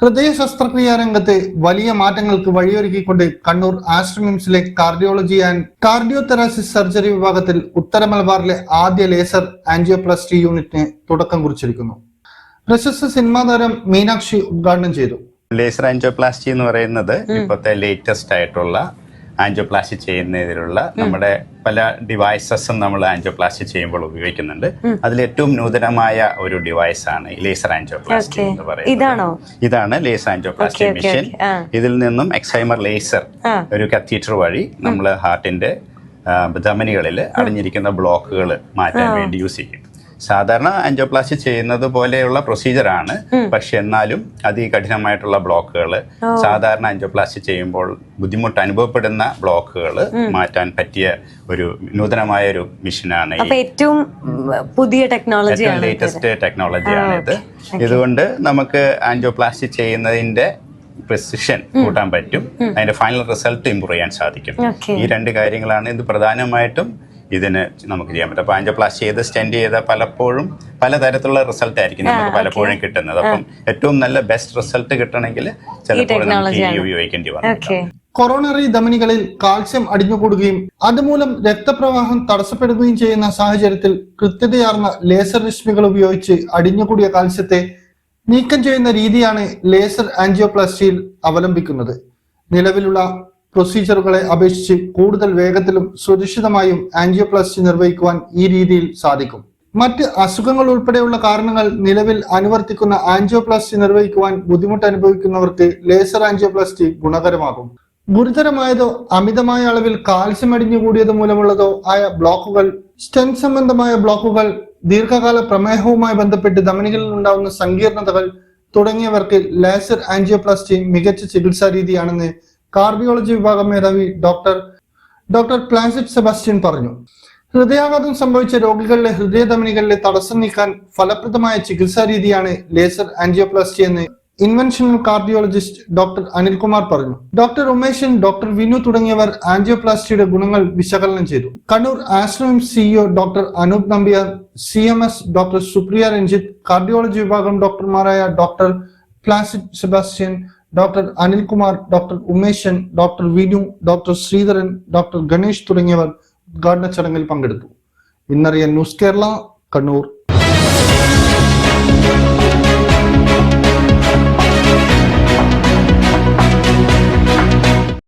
ഹൃദയ ശസ്ത്രക്രിയാ രംഗത്തെ വലിയ മാറ്റങ്ങൾക്ക് വഴിയൊരുക്കിക്കൊണ്ട് കണ്ണൂർ ആശ്രമിംസിലെ കാർഡിയോളജി ആൻഡ് കാർഡിയോതെറാസിസ് സർജറി വിഭാഗത്തിൽ ഉത്തര മലബാറിലെ ആദ്യ ലേസർ ആൻജിയോപ്ലാസ്റ്റി യൂണിറ്റിന് തുടക്കം കുറിച്ചിരിക്കുന്നു. പ്രശസ്ത സിനിമാ താരം മീനാക്ഷി ഉദ്ഘാടനം ചെയ്തു. ലേസർ ആൻജിയോപ്ലാസ്റ്റി എന്ന് പറയുന്നത് ഇപ്പോഴത്തെ ലേറ്റസ്റ്റ് ആയിട്ടുള്ള ആൻജിയോപ്ലാസ്റ്റി ചെയ്യുന്നതിലുള്ള നമ്മുടെ പല ഡിവൈസസും നമ്മൾ ആൻജിയോപ്ലാസ്റ്റി ചെയ്യുമ്പോൾ ഉപയോഗിക്കുന്നുണ്ട്. അതിൽ ഏറ്റവും നൂതനമായ ഒരു ഡിവൈസ് ആണ് ലേസർ ആൻജിയോപ്ലാസ്റ്റി എന്ന് പറയുന്നത്. ഇതാണോ? ലേസർ ആൻജിയോപ്ലാസ്റ്റി okay, മെഷീൻ ഇതിൽ നിന്നും എക്സൈമർ ലേസർ ഒരു കത്തീറ്റർ വഴി നമ്മൾ ഹാർട്ടിന്റെ ധമനികളിൽ അടഞ്ഞിരിക്കുന്ന ബ്ലോക്കുകൾ മാറ്റാൻ വേണ്ടി യൂസ് ചെയ്യും. സാധാരണ ആൻജിയോപ്ലാസ്റ്റി ചെയ്യുന്നത് പോലെയുള്ള പ്രൊസീജിയർ ആണ്. പക്ഷെ എന്നാലും അതികഠിനമായിട്ടുള്ള ബ്ലോക്കുകൾ സാധാരണ ആൻജിയോപ്ലാസ്റ്റി ചെയ്യുമ്പോൾ ബുദ്ധിമുട്ട് അനുഭവപ്പെടുന്ന ബ്ലോക്കുകൾ മാറ്റാൻ പറ്റിയ ഒരു നൂതനമായ ഒരു മിഷനാണ് ഏറ്റവും പുതിയ ടെക്നോളജി ലേറ്റസ്റ്റ് ടെക്നോളജിയാണ് ഇത്. ഇതുകൊണ്ട് നമുക്ക് ആൻജിയോപ്ലാസ്റ്റി ചെയ്യുന്നതിന്റെ പ്രിസിഷൻ കൂട്ടാൻ പറ്റും. അതിന്റെ ഫൈനൽ റിസൾട്ട് ഇമ്പ്രൂവ് ചെയ്യാൻ സാധിക്കും. ഈ രണ്ട് കാര്യങ്ങളാണ് ഇത് പ്രധാനമായിട്ടും ഇതിന് നമുക്ക് ചെയ്യാൻ പറ്റും. അപ്പൊ ആൻജിയോപ്ലാസ്റ്റി ചെയ്ത് സ്റ്റെൻഡ് ചെയ്ത പലപ്പോഴും പലതരത്തിലുള്ള റിസൾട്ട് ആയിരിക്കും നമുക്ക് പലപ്പോഴും കിട്ടുന്നത്. അപ്പം ഏറ്റവും നല്ല ബെസ്റ്റ് റിസൾട്ട് കിട്ടണമെങ്കിൽ ചിലപ്പോൾ നമുക്ക് ഈ ഉപയോഗിക്കേണ്ടി വന്നു കൊറോണറി ധമനികളിൽ കാൽസ്യം അടിഞ്ഞു കൂടുകയും അതുമൂലം രക്തപ്രവാഹം തടസ്സപ്പെടുകയും ചെയ്യുന്ന സാഹചര്യത്തിൽ കൃത്യതയാർന്ന ലേസർ രശ്മികൾ ഉപയോഗിച്ച് അടിഞ്ഞുകൂടിയ കാൽസ്യത്തെ നീക്കം ചെയ്യുന്ന രീതിയാണ് ലേസർ ആൻജിയോപ്ലാസ്റ്റിയിൽ അവലംബിക്കുന്നത്. നിലവിലുള്ള പ്രൊസീജറുകളെ അപേക്ഷിച്ച് കൂടുതൽ വേഗത്തിലും സുരക്ഷിതമായും ആൻജിയോപ്ലാസ്റ്റി നിർവഹിക്കുവാൻ ഈ രീതിയിൽ സാധിക്കും. മറ്റ് അസുഖങ്ങൾ ഉൾപ്പെടെയുള്ള കാരണങ്ങൾ നിലവിൽ അനുവർത്തിക്കുന്ന ആൻജിയോപ്ലാസ്റ്റി നിർവഹിക്കുവാൻ ബുദ്ധിമുട്ട് അനുഭവിക്കുന്നവർക്ക് ലേസർ ആൻജിയോപ്ലാസ്റ്റി ഗുണകരമാകും. ഗുരുതരമായതോ അമിതമായ അളവിൽ കാൽസ്യം അടിഞ്ഞുകൂടിയത് മൂലമുള്ളതോ ആയ ബ്ലോക്കുകൾ സ്റ്റെൻ സംബന്ധമായ ബ്ലോക്കുകൾ ദീർഘകാല പ്രമേഹവുമായി ബന്ധപ്പെട്ട് ധമനികളിൽ ഉണ്ടാകുന്ന സങ്കീർണതകൾ തുടങ്ങിയവർക്ക് ലേസർ ആൻജിയോപ്ലാസ്റ്റി മികച്ച ചികിത്സാ രീതിയാണെന്ന് കാർഡിയോളജി വിഭാഗം മേധാവി ഡോക്ടർ ഡോക്ടർ പ്ലാൻസിറ്റ് സെബാസ്റ്റ്യൻ പറഞ്ഞു. ഹൃദയാഘാതം സംഭവിച്ച രോഗികളുടെ ഹൃദയധമനികളിലെ തടസ്സം നീക്കാൻ ഫലപ്രദമായ ചികിത്സാ രീതിയാണ് ലേസർ ആൻജിയോപ്ലാസ്റ്റി എന്ന് ഇൻവെൻഷണൽ കാർഡിയോളജിസ്റ്റ് ഡോക്ടർ അനിൽകുമാർ പറഞ്ഞു. ഡോക്ടർ ഉമേഷൻ ഡോക്ടർ വിനു തുടങ്ങിയവർ ആൻജിയോപ്ലാസ്റ്റിയുടെ ഗുണങ്ങൾ വിശകലനം ചെയ്തു. Kannur Ashramam CEO doctor Anoop Nambiar C M S doctor Supriya Ranjith cardiology വിഭാഗം ഡോക്ടർമാരായ doctor Placid Sebastian doctor Anilkumar doctor Umeshan doctor Vinu doctor Sreedharan doctor Ganesh തുടങ്ങിയവർ ഉദ്ഘാടന ചടങ്ങിൽ പങ്കെടുത്തു. ഇന്നറിയാൻ ന്യൂസ് കേരള കണ്ണൂർ.